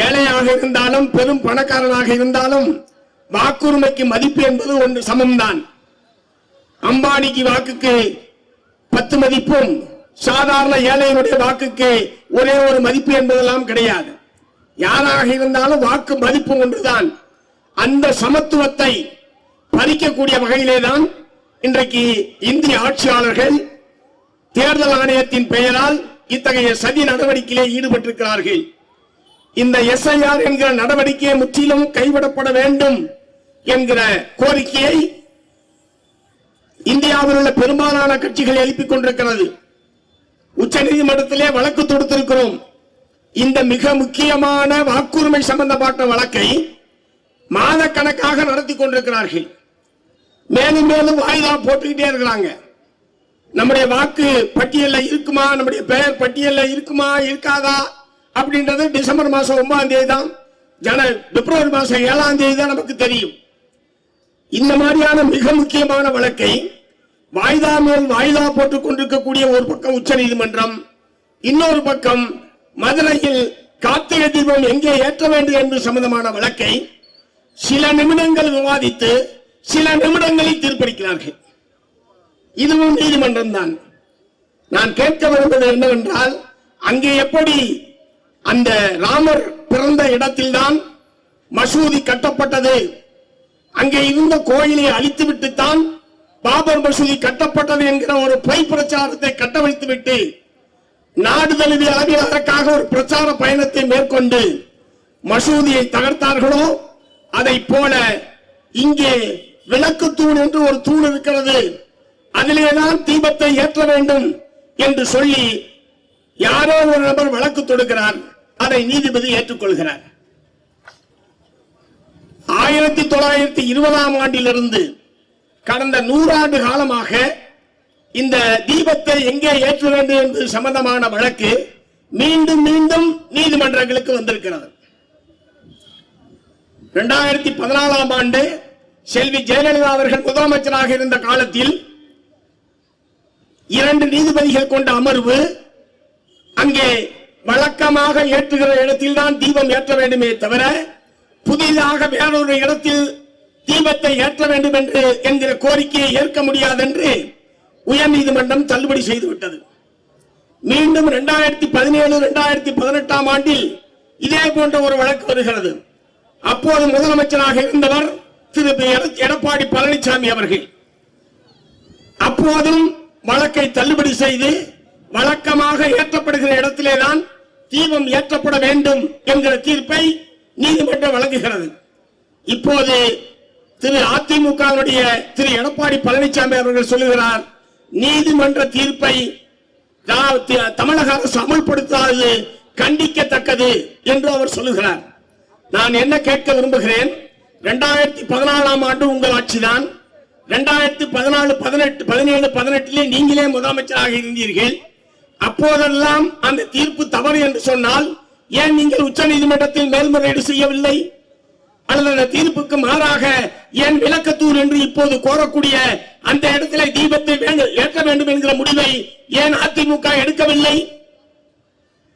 ஏழையாக இருந்தாலும் பெரும் பணக்காரனாக இருந்தாலும் வாக்குரிமைக்கு மதிப்பு என்பது ஒன்று சமம்தான். அம்பானிக்கு வாக்குக்கு பத்து மதிப்பும் சாதாரண ஏழையினுடைய வாக்குக்கு ஒரே ஒரு மதிப்பு என்பதெல்லாம் கிடையாது. யாராக இருந்தாலும் வாக்கு மதிப்பு ஒன்றுதான். அந்த சமத்துவத்தை பறிக்கக்கூடிய வகையிலே தான் இன்றைக்கு இந்திய ஆட்சியாளர்கள் தேர்தல் ஆணையத்தின் பெயரால் இத்தகைய சதி நடவடிக்கையிலே ஈடுபட்டிருக்கிறார்கள். இந்த எஸ்ஐஆர் என்கிற நடவடிக்கையை முற்றிலும் கைவிடப்பட வேண்டும் என்கிற கோரிக்கையை இந்தியாவில் உள்ள பெரும்பாலான கட்சிகள் எழுப்பிக் கொண்டிருக்கிறது. உச்ச நீதிமன்றத்திலே வழக்கு தொடுத்திருக்கிறோம். இந்த மிக முக்கியமான வாக்குரிமை சம்பந்தப்பட்ட வழக்கை மாதக்கணக்காக நடத்தி கொண்டிருக்கிறார்கள். மேலும் மேலும் வாய்தா போட்டுக்கிட்டே இருக்கிறாங்க. நம்முடைய வாக்கு பட்டியலில் இருக்குமா? நம்முடைய பெயர் பட்டியலில் இருக்குமா? இருக்காதா? அப்படின்றது டிசம்பர் மாசம் ஒன்பதாம் தேதி தான். ஜன பிப்ரவரி மாசம் ஏழாம் தேதி தான் நமக்கு தெரியும். இந்த மாதிரியான மிக முக்கியமான வழக்கை வாய்தா மேல் வாய்தா போட்டுக் கொண்டிருக்கக்கூடிய ஒரு பக்கம் உச்ச நீதிமன்றம் இன்னொரு பக்கம் மதுரையில் கார்த்திகை தீபம் எங்கே ஏற்ற வேண்டும் என்று சம்பந்தமான வழக்கை சில நிமிடங்கள் விவாதித்து சில நிமிடங்களில் தீர்ப்பளிக்கிறார்கள். இதுவும் நீதிமன்றம் தான். நான் கேட்க விரும்புவது என்னவென்றால் அங்கே எப்படி அந்த ராமர் பிறந்த இடத்தில்தான் மசூதி கட்டப்பட்டது. அங்கே இருந்த கோயிலை அழித்துவிட்டுத்தான் பாபர் மசூதி கட்டப்பட்டது என்கிற ஒரு பொய் பிரச்சாரத்தை கட்டவிழ்த்துவிட்டு நாடு தழுவிய அளவில் அதற்காக ஒரு பிரச்சார பயணத்தை மேற்கொண்டு மசூதியை தகர்த்தார்களோ? அதை போல இங்கே விளக்கு தூண் என்று ஒரு தூண் இருக்கிறது. அதிலேதான் தீபத்தை ஏற்ற வேண்டும் என்று சொல்லி யாரோ ஒரு நபர் வழக்கு தொடுக்கிறார் அதை நீதிபதி ஏற்றுக்கொள்கிறார். ஆயிரத்தி தொள்ளாயிரத்தி இருபதாம் ஆண்டிலிருந்து கடந்த நூறாண்டு காலமாக இந்த தீபத்தை எங்கே ஏற்ற வேண்டும் என்பது சம்பந்தமான வழக்கு மீண்டும் மீண்டும் நீதிமன்றங்களுக்கு வந்திருக்கிறது. இரண்டாயிரத்தி பதினாலாம் ஆண்டு செல்வி ஜெயலலிதா அவர்கள் முதலமைச்சராக இருந்த காலத்தில் இரண்டு நீதிபதிகள் கொண்ட அமர்வு அங்கே வழக்கமாக ஏற்றுகிற இடத்தில் தான் தீபம் ஏற்ற வேண்டுமே தவிர புதிதாக வேறொரு இடத்தில் தீபத்தை ஏற்ற வேண்டும் என்று என்கிற கோரிக்கையை ஏற்க முடியாது என்று உயர்நீதிமன்றம் தள்ளுபடி செய்துவிட்டது. மீண்டும் இரண்டாயிரத்தி பதினேழு இரண்டாயிரத்தி பதினெட்டாம் ஆண்டில் இதே போன்ற ஒரு வழக்கு வருகிறது. அப்போது முதலமைச்சராக இருந்தவர் திரு. எட- எடப்பாடி பழனிசாமி அவர்கள். அப்போதும் வழக்கை தள்ளுபடி செய்து வழக்கமாக ஏற்றப்படுகிற இடத்திலே தான் தீபம் ஏற்றப்பட வேண்டும் என்கிற தீர்ப்பை நீதிமன்றம் வழங்குகிறது. இப்போது திரு அதிமுகவினுடைய திரு எடப்பாடி பழனிசாமி அவர்கள் சொல்லுகிறார் நீதிமன்ற தீர்ப்பை தமிழக அரசு அமல்படுத்தாதது கண்டிக்கத்தக்கது என்று அவர் சொல்லுகிறார். நான் என்ன கேட்க விரும்புகிறேன் இரண்டாயிரத்தி பதினாலாம் ஆண்டு உங்கள் ஆட்சிதான் இரண்டாயிரத்தி பதினாலு பதினெட்டு பதினேழு பதினெட்டிலே நீங்களே முதலமைச்சராக இருந்தீர்கள். அப்போதெல்லாம் அந்த தீர்ப்பு தவறு என்று சொன்னால் ஏன் நீங்கள் உச்ச நீதிமன்றத்தில் மேல்முறையீடு செய்யவில்லை? அல்லது அந்த தீர்ப்புக்கு மாறாக ஏன் விளக்கத்தூர் என்று இப்போது கோரக்கூடிய அந்த இடத்துல தீபத்தை ஏற்க ஏற்ற வேண்டும் என்கிற முடிவை ஏன் அதிமுக எடுக்கவில்லை?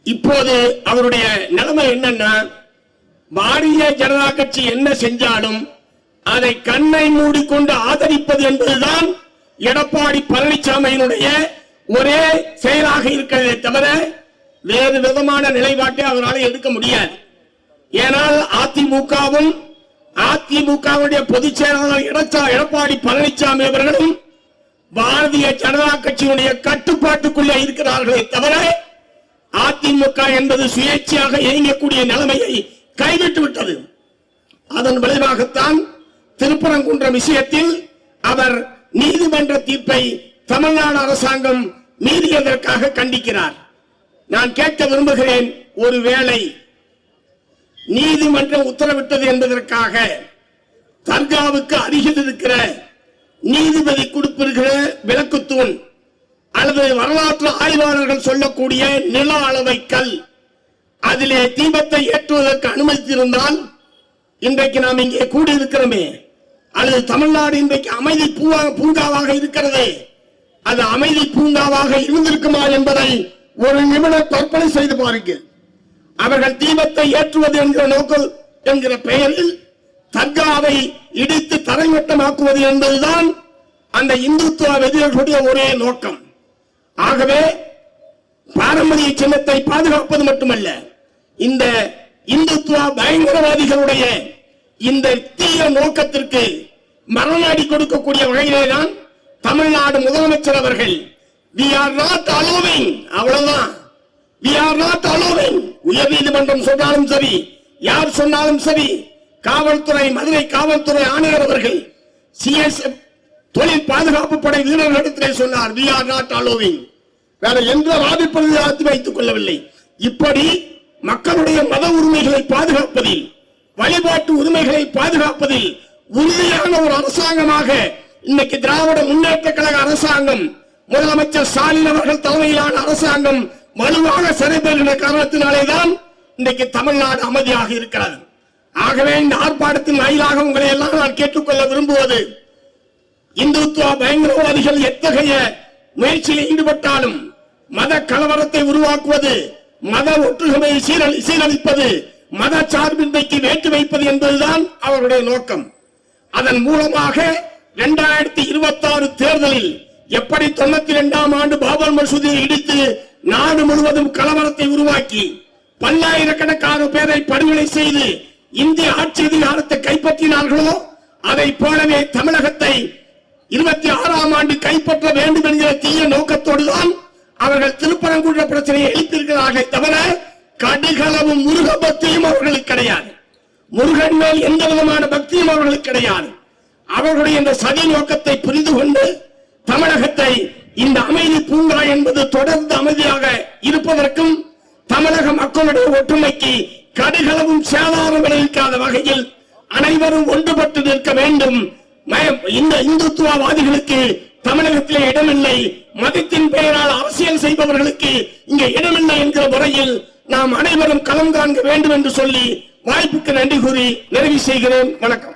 இப்போது அவருடைய நிலைமை என்னன்னா பாரதிய ஜனதா கட்சி என்ன செஞ்சாலும் அதை கண்ணை மூடிக்கொண்டு ஆதரிப்பது என்பதுதான் எடப்பாடி பழனிசாமியினுடைய ஒரே செயலாக இருக்கிறதே தவிர வேறு விதமான நிலைப்பாட்டை அவரால் எடுக்க முடியாது. ஏனால் அதிமுகவும் அதிமுகவுடைய பொதுச் செயலாளர் எடப்பாடி பழனிசாமி அவர்களும் பாரதிய ஜனதா கட்சியினுடைய கட்டுப்பாட்டுக்குள்ளே இருக்கிறார்களே தவிர அதிமுக என்பது சுயேட்சையாக இயங்கக்கூடிய நிலைமையை கைவிட்டு விட்டது. அதன் விளைவாகத்தான் திருப்பரங்குன்ற விஷயத்தில் அவர் நீதிமன்ற தீர்ப்பை தமிழ்நாடு அரசாங்கம் மீறியதற்காக கண்டிக்கிறார்? நான் கேட்க விரும்புகிறேன் ஒருவேளை நீதிமன்றம் உத்தரவிட்டது என்பதற்காக தர்காவுக்கு அருகில் இருக்கிற நீதிபதி கொடுப்பிருக்கிற விளக்குத்தூண் அல்லது வரலாற்று ஆய்வாளர்கள் சொல்லக்கூடிய நில அளவை கல் அதிலே தீபத்தை ஏற்றுவதற்கு அனுமதித்திருந்தால் இன்றைக்கு நாம் இங்கே கூடியிருக்கிறோமே. அல்லது தமிழ்நாடு இன்றைக்கு அமைதி பூவா- பூங்காவாக இருக்கிறதே. அது அமைதி பூங்காவாக இருந்திருக்குமா என்பதை ஒரு நிமிடம் கற்பனை செய்து பாருங்கள். அவர்கள் தீபத்தை ஏற்றுவது என்கிற நோக்கம் என்கிற பெயரில் தர்காவை இடித்து தரைமட்டமாக்குவது என்பதுதான் அந்த இந்துத்துவ வெதிகளுடைய ஒரே நோக்கம். ஆகவே பாரம்பரிய சின்னத்தை பாதுகாப்பது மட்டுமல்ல இந்த இந்துத்துவ பயங்கரவாதிகளுடைய இந்த தீய நோக்கத்திற்கு மரணாடி கொடுக்கக்கூடிய வகையிலே தான் தமிழ்நாடு முதலமைச்சர் அவர்கள் வி ஆர் நாட் அலோவிங் அவ்வளவுதான். We are not allowing. உயர் நீதிமன்றம் சொன்னாலும் சரி யார் சொன்னாலும் சரி காவல்துறை மதுரை காவல்துறை ஆணையர் அவர்கள் சிஎஸ்எஃப் தொழில் பாதுகாப்பு படை வீரர்களிடத்திலே சொன்னார் வி ஆர் நாட் அலோவிங். வேற எந்த வாதிப்பதை வைத்துக் கொள்ளவில்லை. இப்படி மக்களுடைய மத உரிமைகளை பாதுகாப்பதில் வழிபாட்டு உரிமைகளை பாதுகாப்பதில் உறுதியான ஒரு அரசாங்கமாக இன்னைக்கு திராவிட முன்னேற்ற கழக அரசாங்கம் முதலமைச்சர் ஸ்டாலின் அவர்கள் தலைமையிலான அரசாங்கம் வலுவாக செயல்படுகிற காரணத்தினாலேதான் இன்னைக்கு தமிழ்நாடு அமைதியாக இருக்கிறது. ஆகவே இந்த ஆர்ப்பாட்டத்தின் வாயிலாக உங்களை எல்லாம் நான் கேட்டுக்கொள்ள விரும்புவது இந்துத்துவ பயங்கரவாதிகள் எத்தகைய முயற்சியில் ஈடுபட்டாலும் மத கலவரத்தை உருவாக்குவது மத ஒற்றுமையை சீரழி சீரழிப்பது மத சார்பின்மைக்கு வேட்டு வைப்பது என்பதுதான் அவருடைய நோக்கம். அதன் மூலமாக இரண்டாயிரத்தி இருபத்தி ஆறு தேர்தலில் எப்படி தொண்ணூத்தி இரண்டாம் ஆண்டு பாபர் மசூதியை இடித்து நாடு முழுவதும் கலவரத்தை உருவாக்கி பல்லாயிரக்கணக்கான பேரை படுகொலை செய்து இந்திய ஆட்சி அதிகாரத்தை கைப்பற்றினார்களோ அதை போலவே தமிழகத்தை இருபத்தி ஆறாம் ஆண்டு கைப்பற்ற வேண்டும் என்கிற தீய நோக்கத்தோடு தான் அவர்கள் திருப்பரங்குன்ற பிரச்சனையை எழுப்பியிருக்கிறார்கள் தவிர கடுகளவும் முருக பக்தியும் அவர்களுக்கு கிடையாது. முருகன் மேல் எந்த விதமான பக்தியும் அவர்களுக்கு கிடையாது. அவர்களுடைய இந்த சதி நோக்கத்தை புரிந்து கொண்டு தமிழகத்தை இந்த அமைதி பூங்கா என்பது தொடர்ந்து அமைதியாக இருப்பதற்கும் தமிழக மக்களுடைய ஒற்றுமைக்கு கடுகளவும் சேதாரம் விளைவிக்காத வகையில் அனைவரும் ஒன்றுபட்டு நிற்க வேண்டும். இந்த இந்துத்துவவாதிகளுக்கு தமிழகத்திலே இடமில்லை. மதத்தின் பெயரால் அரசியல் செய்பவர்களுக்கு இங்கே இடமில்லை என்கிற முறையில் நாம் அனைவரும் களம் காண்க வேண்டும் என்று சொல்லி வாய்ப்புக்கு நன்றி கூறி நிறைவு செய்கிறேன். வணக்கம்.